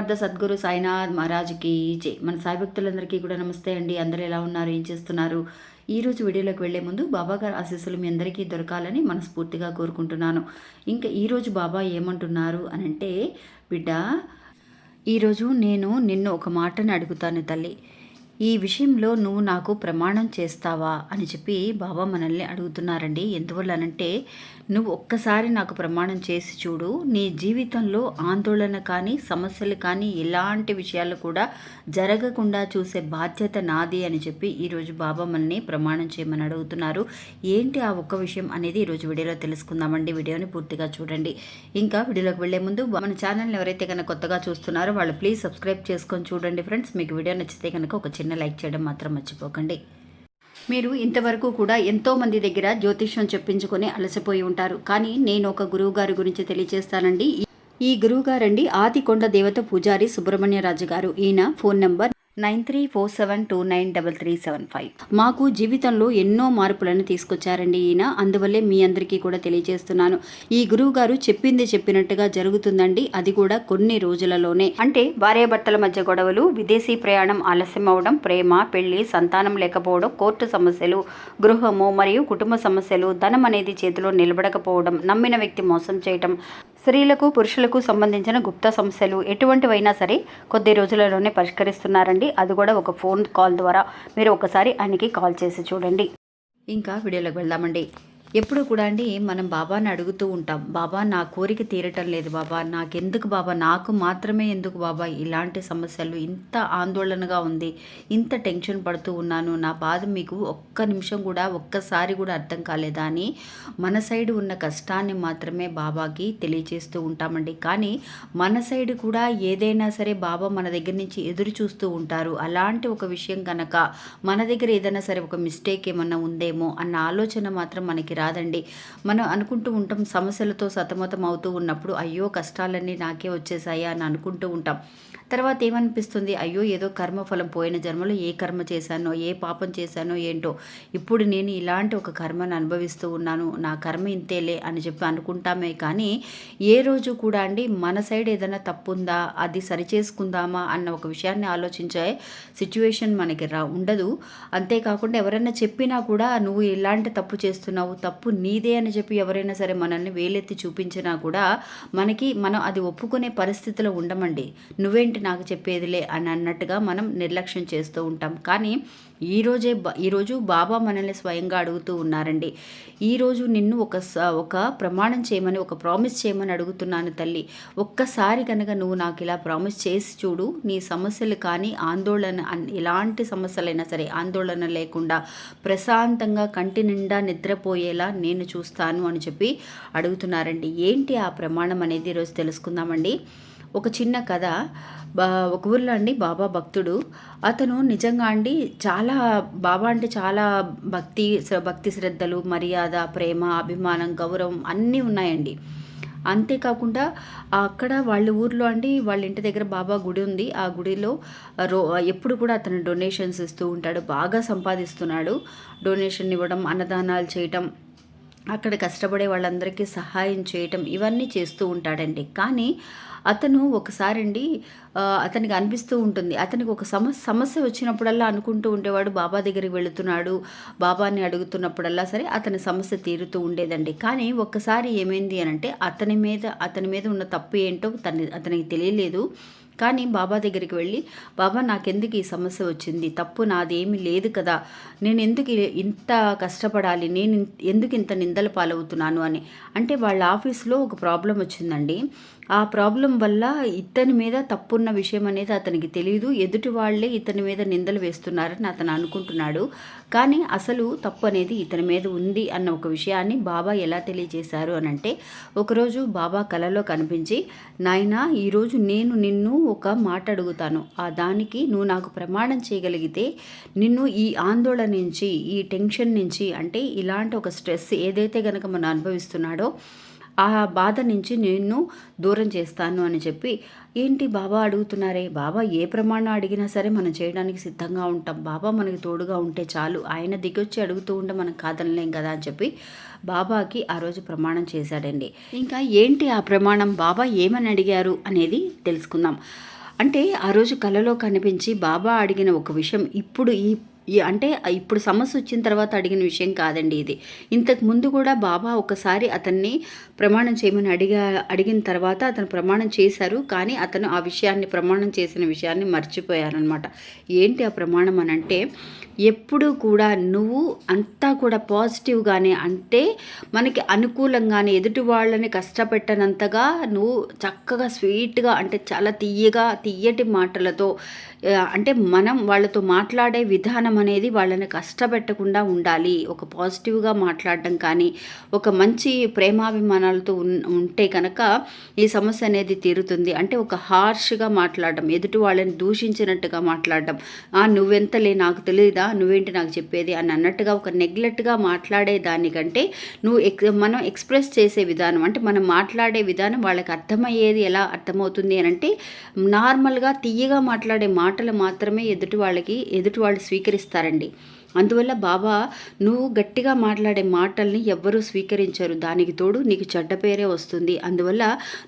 సమర్థ సద్గురు సాయినాథ్ మహారాజ్కి జై. మన సాయి భక్తులందరికీ కూడా నమస్తే అండి. అందరూ ఎలా ఉన్నారు? ఏం చేస్తున్నారు? ఈ రోజు వీడియోలోకి వెళ్ళే ముందు బాబా గారి ఆశీస్సులు మీ అందరికీ దొరకాలని మనస్ఫూర్తిగా కోరుకుంటున్నాను. ఇంకా ఈరోజు బాబా ఏమంటున్నారు అని అంటే బిడ్డ ఈరోజు నేను నిన్ను ఒక మాటని అడుగుతాను తల్లి. ఈ విషయంలో నువ్వు నాకు ప్రమాణం చేస్తావా? అని చెప్పి బాబా మనల్ని అడుగుతున్నారండి. ఎందువల్లనంటే నువ్వు ఒక్కసారి నాకు ప్రమాణం చేసి చూడు నీ జీవితంలో ఆందోళన కానీ సమస్యలు కానీ ఎలాంటి విషయాలు కూడా జరగకుండా చూసే బాధ్యత నాది అని చెప్పి ఈరోజు బాబా మనల్ని ప్రమాణం చేయమని అడుగుతున్నారు. ఏంటి ఆ ఒక్క విషయం అనేది ఈరోజు వీడియోలో తెలుసుకుందామండి. వీడియోని పూర్తిగా చూడండి. ఇంకా వీడియోలోకి వెళ్ళే ముందు మన ఛానల్ని ఎవరైతే కనుక కొత్తగా చూస్తున్నారో వాళ్ళు ప్లీజ్ సబ్స్క్రైబ్ చేసుకొని చూడండి ఫ్రెండ్స్. మీకు వీడియో నచ్చితే కనుక ఒక చిన్న లైక్ చేయడం మాత్రం మర్చిపోకండి. మీరు ఇంతవరకు కూడా ఎంతో మంది దగ్గర జ్యోతిష్యం చెప్పించుకొని అలసిపోయి ఉంటారు. కానీ నేను ఒక గురువు గారి గురించి తెలియజేస్తానండి ఈ గురువు గారండి ఆదికొండ దేవత పూజారి సుబ్రహ్మణ్యరాజు గారు ఈయన phone number nine three four seven two nine double three seven five. మాకు జీవితంలో ఎన్నో మార్పులను తీసుకొచ్చారండి ఈయన. అందువల్లే మీ అందరికీ కూడా తెలియజేస్తున్నాను. ఈ గురువు గారు చెప్పింది చెప్పినట్టుగా జరుగుతుందండి. అది కూడా కొన్ని రోజులలోనే. అంటే భార్యాభర్తల మధ్య గొడవలు విదేశీ ప్రయాణం ఆలస్యం అవడం ప్రేమ పెళ్ళి సంతానం లేకపోవడం కోర్టు సమస్యలు గృహము మరియు కుటుంబ సమస్యలు ధనం అనేది చేతిలో నిలబడకపోవడం నమ్మిన వ్యక్తి మోసం చేయటం స్త్రీలకు పురుషులకు సంబంధించిన గుప్త సమస్యలు ఎటువంటివైనా సరే కొద్ది రోజులలోనే పరిష్కరిస్తున్నారండి. అది కూడా ఒక ఫోన్ కాల్ ద్వారా మీరు ఒకసారి ఆయనకి కాల్ చేసి చూడండి. ఇంకా వీడియోలోకి వెళ్దామండి. ఎప్పుడు కూడా అండి మనం బాబాని అడుగుతూ ఉంటాం బాబా నా కోరిక తీరటం లేదు బాబా నాకెందుకు బాబా నాకు మాత్రమే ఎందుకు బాబా ఇలాంటి సమస్యలు ఇంత ఆందోళనగా ఉంది ఇంత టెన్షన్ పడుతూ ఉన్నాను నా బాధ మీకు ఒక్క నిమిషం కూడా ఒక్కసారి కూడా అర్థం కాలేదా అని మన సైడ్ ఉన్న కష్టాన్ని మాత్రమే బాబాకి తెలియజేస్తూ ఉంటామండి. కానీ మన సైడ్ కూడా ఏదైనా సరే బాబా మన దగ్గర నుంచి ఎదురు చూస్తూ ఉంటారు. అలాంటి ఒక విషయం కనుక మన దగ్గర ఏదైనా సరే ఒక మిస్టేక్ ఏమన్నా ఉందేమో అన్న ఆలోచన మాత్రం మనకి రాదండి. మనం అనుకుంటూ ఉంటాం సమస్యలతో సతమతం అవుతూ ఉన్నప్పుడు అయ్యో కష్టాలన్నీ నాకే వచ్చేసాయా అని అనుకుంటూ ఉంటాం. తర్వాత ఏమనిపిస్తుంది? అయ్యో ఏదో కర్మఫలం పోయిన జన్మలో ఏ కర్మ చేశానో ఏ పాపం చేశానో ఏంటో. ఇప్పుడు నేను ఇలాంటి ఒక కర్మను అనుభవిస్తూ ఉన్నాను నా కర్మ ఇంతేలే అని చెప్పి అనుకుంటామే కానీ ఏ రోజు కూడా అండి మన సైడ్ ఏదైనా తప్పు ఉందా అది సరిచేసుకుందామా అన్న ఒక విషయాన్ని ఆలోచించే సిచ్యువేషన్ మనకి రా ఉండదు. అంతేకాకుండా ఎవరైనా చెప్పినా కూడా నువ్వు ఇలాంటి తప్పు చేస్తున్నావు తప్పు నీదే అని చెప్పి ఎవరైనా సరే మనల్ని వేలెత్తి చూపించినా కూడా మనకి మనం అది ఒప్పుకునే పరిస్థితిలో ఉండమండి. నువ్వేంటి నాకు చెప్పేదిలే అని అన్నట్టుగా మనం నిర్లక్ష్యం చేస్తూ ఉంటాం. కానీ ఈరోజే ఈరోజు బాబా మనల్ని స్వయంగా అడుగుతూ ఉన్నారండి. ఈరోజు నిన్ను ఒక ఒక ప్రమాణం చేయమని ఒక ప్రామిస్ చేయమని అడుగుతున్నాను తల్లి. ఒక్కసారి కనుక నువ్వు నాకు ఇలా ప్రామిస్ చేసి చూడు నీ సమస్యలు కానీ ఆందోళన ఎలాంటి సమస్యలైనా సరే ఆందోళన లేకుండా ప్రశాంతంగా కంటి నిండా నిద్రపోయేలా నేను చూస్తాను అని చెప్పి అడుగుతున్నారండి. ఏంటి ఆ ప్రమాణం అనేది ఈరోజు తెలుసుకుందామండి. ఒక చిన్న కథ. బా ఒక ఊర్లో అండి బాబా భక్తుడు. అతను నిజంగా అండి చాలా బాబా అంటే చాలా భక్తి భక్తి శ్రద్ధలు మర్యాద ప్రేమ అభిమానం గౌరవం అన్నీ ఉన్నాయండి. అంతేకాకుండా అక్కడ వాళ్ళ ఊర్లో అండి వాళ్ళ ఇంటి దగ్గర బాబా గుడి ఉంది. ఆ గుడిలో రో ఎప్పుడు కూడా అతను డొనేషన్స్ ఇస్తూ ఉంటాడు. బాగా సంపాదిస్తున్నాడు. డొనేషన్ ఇవ్వడం అన్నదానాలు చేయటం అక్కడ కష్టపడే వాళ్ళందరికీ సహాయం చేయటం ఇవన్నీ చేస్తూ ఉంటాడండి. కానీ అతను ఒకసారి అండి అతనికి అనిపిస్తూ ఉంటుంది. అతనికి ఒక సమస్య సమస్య వచ్చినప్పుడల్లా అనుకుంటూ ఉండేవాడు బాబా దగ్గరికి వెళుతున్నాడు బాబాని అడుగుతున్నప్పుడల్లా సరే అతని సమస్య తీరుతూ ఉండేదండి. కానీ ఒక్కసారి ఏమైంది అని అంటే అతని మీద అతని మీద ఉన్న తప్పు ఏంటో తన అతనికి తెలియలేదు. కానీ బాబా దగ్గరికి వెళ్ళి బాబా నాకెందుకు ఈ సమస్య వచ్చింది? తప్పు నాదేమీ లేదు కదా. నేను ఎందుకు ఇంత కష్టపడాలి? నేను ఎందుకు ఇంత నిందల పాలవుతున్నాను? అని. అంటే వాళ్ళ ఆఫీస్లో ఒక ప్రాబ్లం వచ్చిందండి. ఆ ప్రాబ్లం వల్ల ఇతని మీద తప్పున్న విషయం అనేది అతనికి తెలియదు ఎదుటి వాళ్ళే ఇతని మీద నిందలు వేస్తున్నారని అతను అనుకుంటున్నాడు. కానీ అసలు తప్పు అనేది ఇతని మీద ఉంది అన్న ఒక విషయాన్ని బాబా ఎలా తెలియజేశారు అని అంటే ఒకరోజు బాబా కలలో కనిపించి నాయన ఈరోజు నేను నిన్ను ఒక మాట అడుగుతాను. ఆ దానికి నువ్వు నాకు ప్రమాణం చేయగలిగితే నిన్ను ఈ ఆందోళన నుంచి ఈ టెన్షన్ నుంచి అంటే ఇలాంటి ఒక స్ట్రెస్ ఏదైతే గనక మనం అనుభవిస్తున్నాడో ఆ బాధ నుంచి నేను దూరం చేస్తాను అని చెప్పి ఏంటి బాబా అడుగుతున్నారే? బాబా ఏ ప్రమాణం అడిగినా సరే మనం చేయడానికి సిద్ధంగా ఉంటాం. బాబా మనకి తోడుగా ఉంటే చాలు. ఆయన దిగొచ్చి అడుగుతూ ఉంటే మనం కాదనలేం కదా అని చెప్పి బాబాకి ఆ రోజు ప్రమాణం చేశాడండి. ఇంకా ఏంటి ఆ ప్రమాణం? బాబా ఏమని అడిగారు? అనేది తెలుసుకుందాం. అంటే ఆ రోజు కలలో కనిపించి బాబా అడిగిన ఒక విషయం ఇప్పుడు ఈ అంటే ఇప్పుడు సమస్య వచ్చిన తర్వాత అడిగిన విషయం కాదండి ఇది. ఇంతకు ముందు కూడా బాబా ఒకసారి అతన్ని ప్రమాణం చేయమని అడిగా అడిగిన తర్వాత అతను ప్రమాణం చేశారు. కానీ అతను ఆ విషయాన్ని ప్రమాణం చేసిన విషయాన్ని మర్చిపోయారనమాట ఏంటి ఆ ప్రమాణం అని అంటే ఎప్పుడు కూడా నువ్వు అంతా కూడా పాజిటివ్గానే అంటే మనకి అనుకూలంగానే ఎదుటి వాళ్ళని కష్టపెట్టనంతగా నువ్వు చక్కగా స్వీట్గా అంటే చాలా తీయగా తీయటి మాటలతో అంటే మనం వాళ్ళతో మాట్లాడే విధానం అనేది వాళ్ళని కష్టపెట్టకుండా ఉండాలి. ఒక పాజిటివ్గా మాట్లాడడం కానీ ఒక మంచి ప్రేమాభిమానాలతో ఉన్ ఉంటే కనుక ఈ సమస్య అనేది తీరుతుంది. అంటే ఒక హార్ష్గా మాట్లాడడం ఎదుటి వాళ్ళని దూషించినట్టుగా మాట్లాడడం "ఆ, నువ్వెంతలే నాకు తెలియదా నువ్వేంటి నాకు చెప్పేది? అని అన్నట్టుగా ఒక నెగ్లెక్ట్గా మాట్లాడే దానికంటే నువ్వు ఎక్ మనం ఎక్స్ప్రెస్ చేసే విధానం అంటే మనం మాట్లాడే విధానం వాళ్ళకి అర్థమయ్యేది ఎలా అర్థమవుతుంది అని అంటే నార్మల్గా తీయగా మాట్లాడే మాటలు మాత్రమే ఎదుటి వాళ్ళకి ఎదుటి వాళ్ళు స్వీకరిస్తారండి అందువల్ల బాబా నువ్వు గట్టిగా మాట్లాడే మాటల్ని ఎవ్వరూ స్వీకరించరు. దానికి తోడు నీకు చెడ్డ పేరే వస్తుంది. అందువల్ల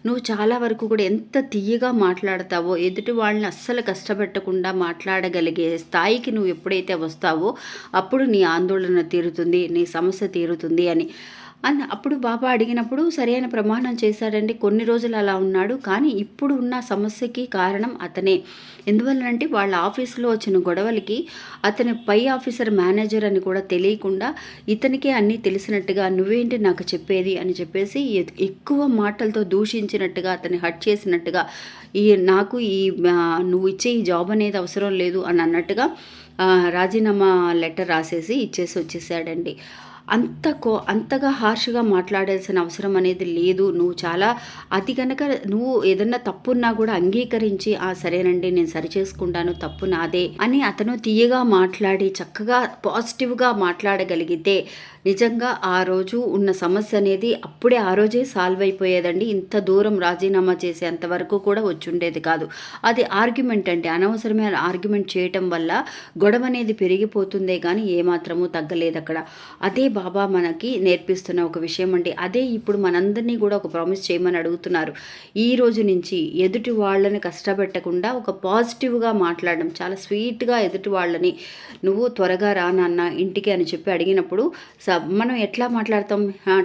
నువ్వు చాలా వరకు కూడా ఎంత తీయగా మాట్లాడతావో ఎదుటి వాళ్ళని అస్సలు కష్టపెట్టకుండా మాట్లాడగలిగే స్థాయికి నువ్వు ఎప్పుడైతే వస్తావో అప్పుడు నీ ఆందోళన తీరుతుంది నీ సమస్య తీరుతుంది అని. అన్న అప్పుడు బాబా అడిగినప్పుడు సరైన ప్రమాణం చేశాడండి కొన్ని రోజులు అలా ఉన్నాడు కానీ ఇప్పుడు ఉన్న సమస్యకి కారణం అతనే. ఎందువల్లనంటే వాళ్ళ ఆఫీసులో వచ్చిన గొడవలకి అతని పై ఆఫీసర్ మేనేజర్ అని కూడా తెలియకుండా ఇతనికే అన్నీ తెలిసినట్టుగా నువ్వేంటి నాకు చెప్పేది? అని చెప్పేసి ఎక్కువ మాటలతో దూషించినట్టుగా అతన్ని హట్ చేసినట్టుగా ఈ నాకు ఈ నువ్వు ఇచ్చే ఈ జాబ్ అనేది అవసరం లేదు అని అన్నట్టుగా రాజీనామా లెటర్ రాసేసి ఇచ్చేసి వచ్చేసాడండి. అంత కో అంతగా హార్ష్గా మాట్లాడాల్సిన అవసరం అనేది లేదు. నువ్వు చాలా అది కనుక నువ్వు ఏదన్నా తప్పున్నా కూడా అంగీకరించి ఆ సరేనండి నేను సరి చేసుకుంటాను తప్పు నాదే అని అతను తీయగా మాట్లాడి చక్కగా పాజిటివ్గా మాట్లాడగలిగితే నిజంగా ఆ రోజు ఉన్న సమస్య అనేది అప్పుడే ఆ రోజే సాల్వ్ అయిపోయేదండి. ఇంత దూరం రాజీనామా చేసేంత వరకు కూడా వచ్చుండేది కాదు. అది ఆర్గ్యుమెంట్ అండి. అనవసరమైన ఆర్గ్యుమెంట్ చేయటం వల్ల గొడవ అనేది పెరిగిపోతుందే కానీ ఏమాత్రమూ తగ్గలేదు అక్కడ. అదే బాబా మనకి నేర్పిస్తున్న ఒక విషయం అండి. అదే ఇప్పుడు మనందరినీ కూడా ఒక ప్రామిస్ చేయమని అడుగుతున్నారు. ఈ రోజు నుంచి ఎదుటి వాళ్ళని కష్టపెట్టకుండా ఒక పాజిటివ్గా మాట్లాడడం చాలా స్వీట్గా ఎదుటి వాళ్ళని నువ్వు త్వరగా రా నాన్న ఇంటికి అని చెప్పి అడిగినప్పుడు మనం ఎట్లా మాట్లాడతాం?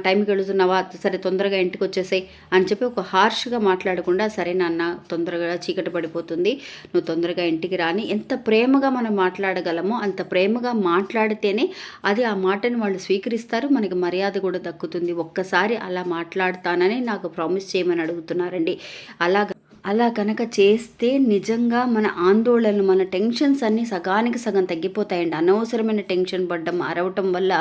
టైంకి వెళుతున్నావా సరే తొందరగా ఇంటికి వచ్చేసాయి అని చెప్పి ఒక హార్ష్గా మాట్లాడకుండా సరే నాన్న తొందరగా చీకటి పడిపోతుంది. నువ్వు తొందరగా ఇంటికి రాని. ఎంత ప్రేమగా మనం మాట్లాడగలమో అంత ప్రేమగా మాట్లాడితేనే అది ఆ మాటని వాళ్ళు స్వీకరిస్తారు. మనకి మర్యాద కూడా దక్కుతుంది. ఒక్కసారి అలా మాట్లాడతానని నాకు ప్రామిస్ చేయమని అడుగుతున్నారండి. అలాగా అలా కనుక చేస్తే నిజంగా మన ఆందోళనలు మన టెన్షన్స్ అన్నీ సగానికి సగం తగ్గిపోతాయండి. అనవసరమైన టెన్షన్ పడ్డం అరవటం వల్ల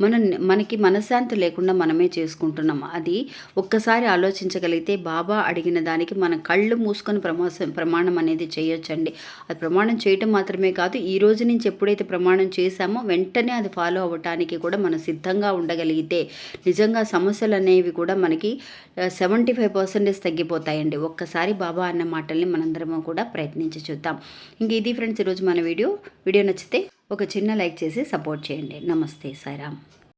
మన మనకి మనశ్శాంతి లేకుండా మనమే చేసుకుంటున్నాం. అది ఒక్కసారి ఆలోచించగలిగితే బాబా అడిగిన దానికి మన కళ్ళు మూసుకొని ప్రమాసం ప్రమాణం అనేది చేయొచ్చండి. అది ప్రమాణం చేయటం మాత్రమే కాదు ఈ రోజు నుంచి ఎప్పుడైతే ప్రమాణం చేశామో వెంటనే అది ఫాలో అవ్వటానికి కూడా మనం సిద్ధంగా ఉండగలిగితే నిజంగా సమస్యలు అనేవి కూడా మనకి సెవెంటీ ఫైవ్ పర్సెంటేజ్ తగ్గిపోతాయండి. ఒక్కసారి బాబా అన్న మాటల్ని మనందరము కూడా ప్రయత్నించి చూద్దాం. ఇంక ఇది ఫ్రెండ్స్ ఈరోజు మన వీడియో. వీడియో నచ్చితే ఒక చిన్న లైక్ చేసి సపోర్ట్ చేయండి. నమస్తే సాయిరామ్.